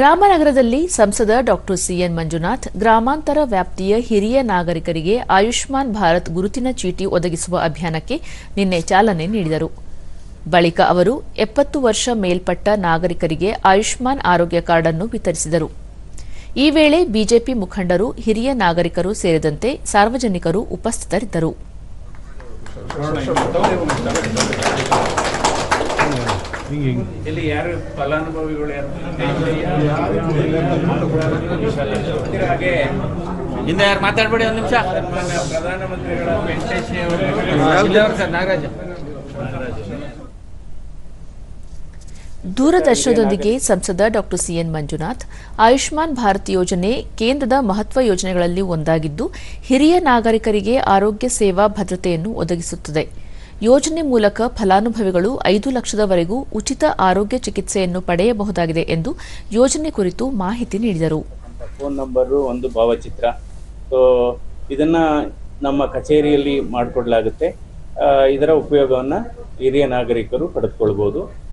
ರಾಮನಗರದಲ್ಲಿ ಸಂಸದ doctor C N Manjunath, ಗ್ರಾಮಾಂತರ ವ್ಯಾಪ್ತಿಯ ಹಿರಿಯ ನಾಗರಿಕರಿಗೆ ಆಯುಷ್ಮಾನ್ ಭಾರತ್ ಗುರುತಿನ ಚೀಟಿ ಒದಗಿಸುವ ಅಭಿಯಾನಕ್ಕೆ ನಿನ್ನೆ ಚಾಲನೆ ನೀಡಿದರು. ಬಳಿಕ ಅವರು ಎಪ್ಪತ್ತು ವರ್ಷ ಮೇಲ್ಪಟ್ಟ ನಾಗರಿಕರಿಗೆ ಆಯುಷ್ಮಾನ್ ಆರೋಗ್ಯ ಕಾರ್ಡ್ ಅನ್ನು ವಿತರಿಸಿದರು. ಈ ವೇಳೆ ಬಿಜೆಪಿ ಮುಖಂಡರು, ಹಿರಿಯ ನಾಗರಿಕರು ಸೇರಿದಂತೆ ಸಾರ್ವಜನಿಕರು ಉಪಸ್ಥಿತರಿದ್ದರು. ಇಲ್ಲಿ ಯಾರು ಫಲಾನುಭವಿಗಳು ಯಾರು? ಹಾಗೆ ಹಿಂದೆ ಯಾರು ಮಾತಾಡ್ಬೇಡಿ ಒಂದು ನಿಮಿಷ. ಪ್ರಧಾನಮಂತ್ರಿಗಳ ವೆಂಕಟೇಶ್ ನಾಗರಾಜ್? ದೂರದರ್ಶನದೊಂದಿಗೆ ಸಂಸದ doctor C N Manjunath Ayushman Bharat ಯೋಜನೆ ಕೇಂದ್ರದ ಮಹತ್ವ ಯೋಜನೆಗಳಲ್ಲಿ ಒಂದಾಗಿದ್ದು ಹಿರಿಯ ನಾಗರಿಕರಿಗೆ ಆರೋಗ್ಯ ಸೇವಾ ಭದ್ರತೆಯನ್ನು ಒದಗಿಸುತ್ತದೆ. ಯೋಜನೆ ಮೂಲಕ ಫಲಾನುಭವಿಗಳು ಐದು ಲಕ್ಷದವರೆಗೂ ಉಚಿತ ಆರೋಗ್ಯ ಚಿಕಿತ್ಸೆಯನ್ನು ಪಡೆಯಬಹುದಾಗಿದೆ ಎಂದು ಯೋಜನೆ ಕುರಿತು ಮಾಹಿತಿ ನೀಡಿದರು. ಫೋನ್ ನಂಬರು ಒಂದು ಭಾವಚಿತ್ರ. ಸೊ ಇದನ್ನ ನಮ್ಮ ಕಚೇರಿಯಲ್ಲಿ ಮಾಡಿಕೊಡ್ಲಾಗುತ್ತೆ. ಇದರ ಉಪಯೋಗವನ್ನು ಹಿರಿಯ ನಾಗರಿಕರು ಪಡೆದುಕೊಳ್ಬೋದು.